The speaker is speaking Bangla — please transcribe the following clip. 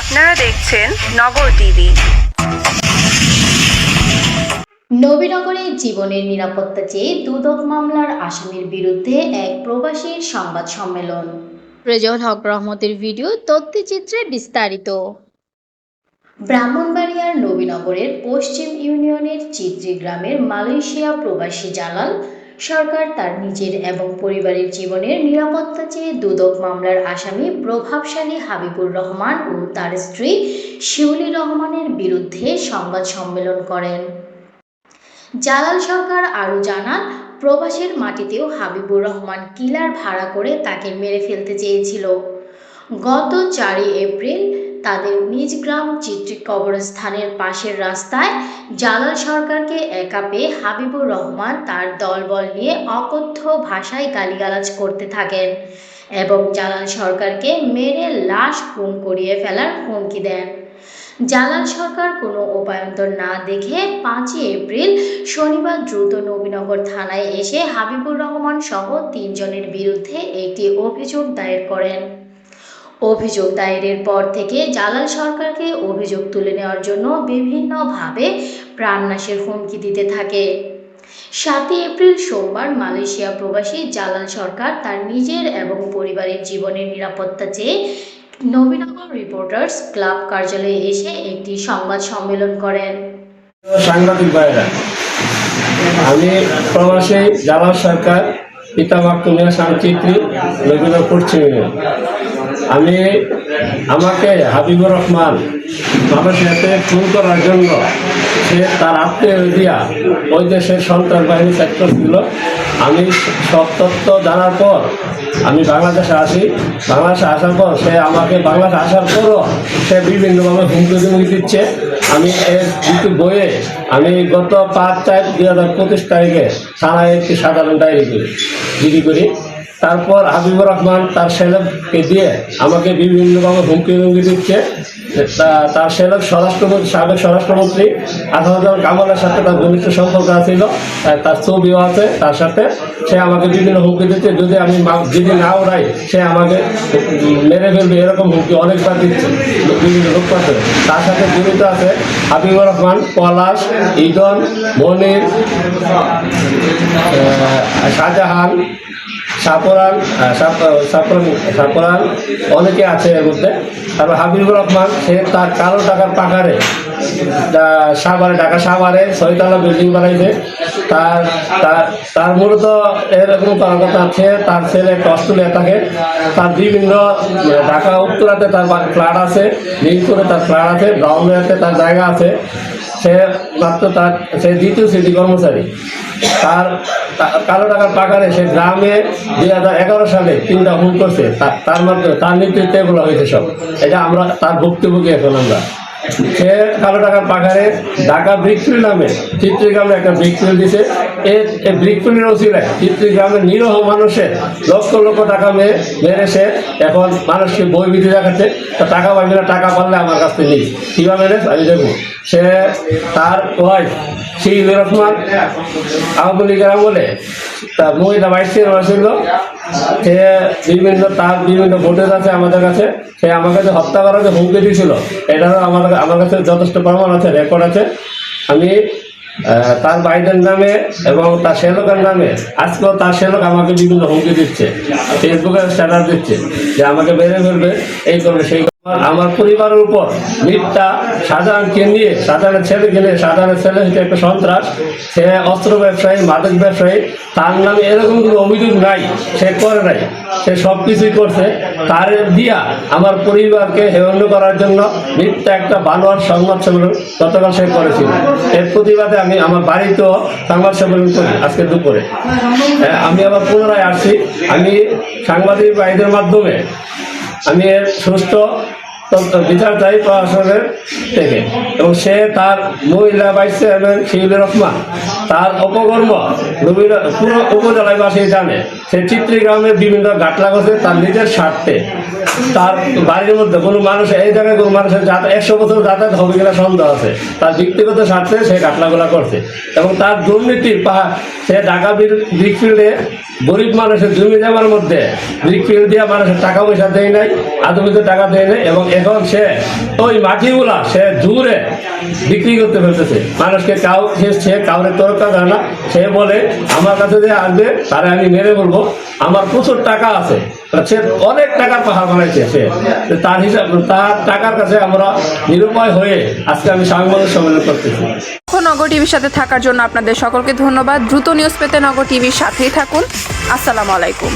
আপনারা দেখছেন নগর টিভি। নবীনগরে জীবনের নিরাপত্তা চেয়ে দুদক মামলার আসামির বিরুদ্ধে এক প্রবাসীর সংবাদ সম্মেলন। রেজাউল হক রহমতের ভিডিও তথ্যচিত্রে বিস্তারিত। ব্রাহ্মণবাড়িয়ার নবীনগরের পশ্চিম ইউনিয়নের চিত্রি গ্রামের মালয়েশিয়া প্রবাসী জালাল সরকার তার নিজের এবং পরিবারের জীবনের নিরাপত্তা চেয়ে দুদক মামলার আসামি প্রভাবশালী হাবিবুর রহমান ও তার স্ত্রী শিউলি রহমানের বিরুদ্ধে সংবাদ সম্মেলন করেন। জালাল সরকার আরও জানান, প্রবাসের মাটিতেও হাবিবুর রহমান কিলার ভাড়া করে তাকে মেরে ফেলতে চেয়েছিল। গত চারই এপ্রিল তাদের নিজ গ্রাম চিত্রি কবরস্থানের পাশের রাস্তায় জালাল সরকারকে একা পেয়ে হাবিবুর রহমান তার দলবল নিয়ে অকথ্য ভাষায় গালিগালাজ করতে থাকেন এবং জালাল সরকারকে মেরে লাশ খুন করিয়ে ফেলার হুমকি দেন। জালাল সরকার কোনো উপায়ন্তর না দেখে পাঁচই এপ্রিল শনিবার দ্রুত নবীনগর থানায় এসে হাবিবুর রহমান সহ তিনজনের বিরুদ্ধে একটি অভিযোগ দায়ের করেন। অভিযোগ দায়েরের পর থেকে জালাল সরকারকে অভিযোগ তুলে নেওয়ার জন্য বিভিন্নভাবে প্রাণনাশের হুমকি দিতে থাকে সাতই এপ্রিল সোমবার মালয়েশিয়া প্রবাসী জালাল সরকার তার নিজের এবং পরিবারের জীবনের নিরাপত্তা চেয়ে নবীনগর রিপোর্টার্স ক্লাব কার্যালয়ে এসে একটি সংবাদ সম্মেলন করেন সাংবাদিক আমি প্রবাসী জালাল সরকার পিতা সাংচিত্রী, নবীনগর পশ্চিম ইউনিয়ন। আমি আমাকে হাবিবুর রহমান মানুষের হাতে খুন করার জন্য সে তার আত্মীয় দিয়া ওই দেশের সন্ত্রাস বাহিনী সেক্টর ছিল আমি সব তথ্য জানার পর আমি বাংলাদেশে আসি। বাংলাদেশে আসার পর সে আমাকে বাংলাদেশে আসার পরও সে বিভিন্নভাবে হুমকি ধুমকি দিচ্ছে। আমি এর দুটি বইয়ে আমি গত পাঁচ চার দুই হাজার পঁচিশ তারিখে থানায় একটি সাধারণ ডায়েরি করি জিডি করি। তারপর হাবিবুর রহমান তার সেলককে দিয়ে আমাকে বিভিন্নভাবে হুমকি ধুমকি দিচ্ছে। তার সেলক স্বরাষ্ট্রমন্ত্রী, সাবেক স্বরাষ্ট্রমন্ত্রী আঠারোজন কামালের সাথে তার ঘনিষ্ঠ সম্পর্ক ছিল তার ছবিও আছে তার সাথে। সে আমাকে বিভিন্ন হুমকি দিচ্ছে, যদি আমি যদি না ওড়াই সে আমাকে মেরে ফেলবে, এরকম হুমকি অনেকবার দিচ্ছে, বিভিন্ন লোক পাশে তার সাথে জড়িত আছে হাবিবুর রহমান, পলাশ, ইদন, মনির শাহজাহান সাপরান সাপ- সাপরান সাপরান অনেকে আছে এর মধ্যে। তারপর হাবিবুর রহমান, সে তার কালো টাকার পাকারে সাভারে, ঢাকা সাভারে ছয়তলা বিল্ডিং বানাইছে। তার তার তার মূলত এরকম কথা আছে, তার ছেলে অস্ট্রেলিয়া থাকে। তার বিভিন্ন ঢাকা, উত্তরাতে তার ফ্ল্যাট আছে নীলপুরে তার ফ্ল্যাট আছে ব্রাউনিয়াতে তার জায়গা আছে। সে মাত্র তার, সে দ্বিতীয় সিটি কর্মচারী। তার কালো টাকার পাকারে সে গ্রামে দুই হাজার এগারো সালে তিনটা হুম করছে। তার মাধ্যমে তার নেতৃত্বে এগুলো হয়েছে সব। এটা আমরা, তার ভুক্তভোগী এখন আমরা সে কালো টাকার পাখারে ঢাকা ব্রিকফিল্ড নামে চিত্রিগ্রামে একটা ব্রিকফিল্ড দিছে। এই এই ব্রিকফিল্ডের ওসিলায় চিত্রিগ্রামের নিরহ মানুষের লক্ষ লক্ষ টাকা মেয়ে, মেরে সে এখন মানুষকে বই বিধি দেখাচ্ছে। তা টাকা পাইবে না, টাকা পারলে আমার কাছ থেকে নেই কীভাবে মেরে আমি দেখব সে তার ওয়াইফ শিহিদুর রহমান, আওয়ামী লীগের আমলে তার মহিলা ভাইস ছিল। সে বিভিন্ন তার বিভিন্ন ভোটের আছে আমাদের কাছে, সে আমার কাছে হত্যা করার যে হুমকি দিয়েছিল, এটারও আমার আমার কাছে যথেষ্ট প্রমাণ আছে রেকর্ড আছে আমি তার বাইডেন নামে এবং তার সেলকের নামে, আজকেও তার সেলক আমাকে বিভিন্ন হুমকি দিচ্ছে, ফেসবুকে স্ট্যাটাস দিচ্ছে, যে আমাকে বেড়ে ফেলবে, এই করবে, সেই। আমার পরিবারের উপর মিথ্যা সাধারণকে নিয়ে সাধারণের ছেলে গেলে সাধারণের ছেলে হচ্ছে একটা সন্ত্রাস, সে অস্ত্র ব্যবসায়ী, মাদক ব্যবসায়ী, তার নামে এরকম কোনো অভিযোগ নাই, সে করে নাই, সে সব কিছুই করছে। তার দিয়া আমার পরিবারকে হেয়ন্য করার জন্য মিথ্যা একটা বানোয়ার সংবাদ সম্মেলন গতকাল সে করেছিল। এর প্রতিবাদে আমি আমার বাড়িতেও সংবাদ সম্মেলন করি আজকে দুপুরে। আমি আবার পুনরায় আসছি। আমি সাংবাদিক ভাইদের মাধ্যমে আমি এর সুস্থ বিচার চাই প্রশাসনের থেকে। এবং সে তার মহিলা ভাইস চেয়ারম্যান শিউলি রহমান। তার অপকর্ম। রবিরা পুরো উপজেলাবাসী জানে সে চিত্রিগ্রামের বিভিন্ন গাটলা করছে তার নিজের স্বার্থে। তার বাড়ির মধ্যে কোনো মানুষ, এই জায়গায় কোনো মানুষের যাতায়াত একশো বছর যাতায়াত হবে কিনা সন্দেহ আছে। তার ব্যক্তিগত স্বার্থে সে গাটলাগুলা করছে। এবং তার দুর্নীতির পাহাড় সে ঢাকা ব্রিকফিল্ডে গরিব মানুষের জমি জমার মধ্যে ব্রিকফিল্ড দিয়ে মানুষের টাকা পয়সা দেয় নাই আদমিতে টাকা দেয় নাই, এবং এখন সে ওই মাটিগুলা সে দূরে বিক্রি করতে ফেলতেছে। মানুষকে কাউ, সে কাউরে কাউরে করে না সে বলে, আমার কাছে যে আসবে, তারা আমি মেরে বলব আমার প্রচুর টাকা আছে। সে অনেক টাকার পাহাড় বানাইছে সে। তার হিসাব তার টাকার কাছে আমরা নিরুপায় হয়ে আজকে আমি সাংবাদিক সম্মেলন করতেছি। নগর টিভির সাথে থাকার জন্য আপনাদের সকলকে ধন্যবাদ। দ্রুত নিউজ পেতে নগর টিভির সাথেই থাকুন। আসসালামু আলাইকুম।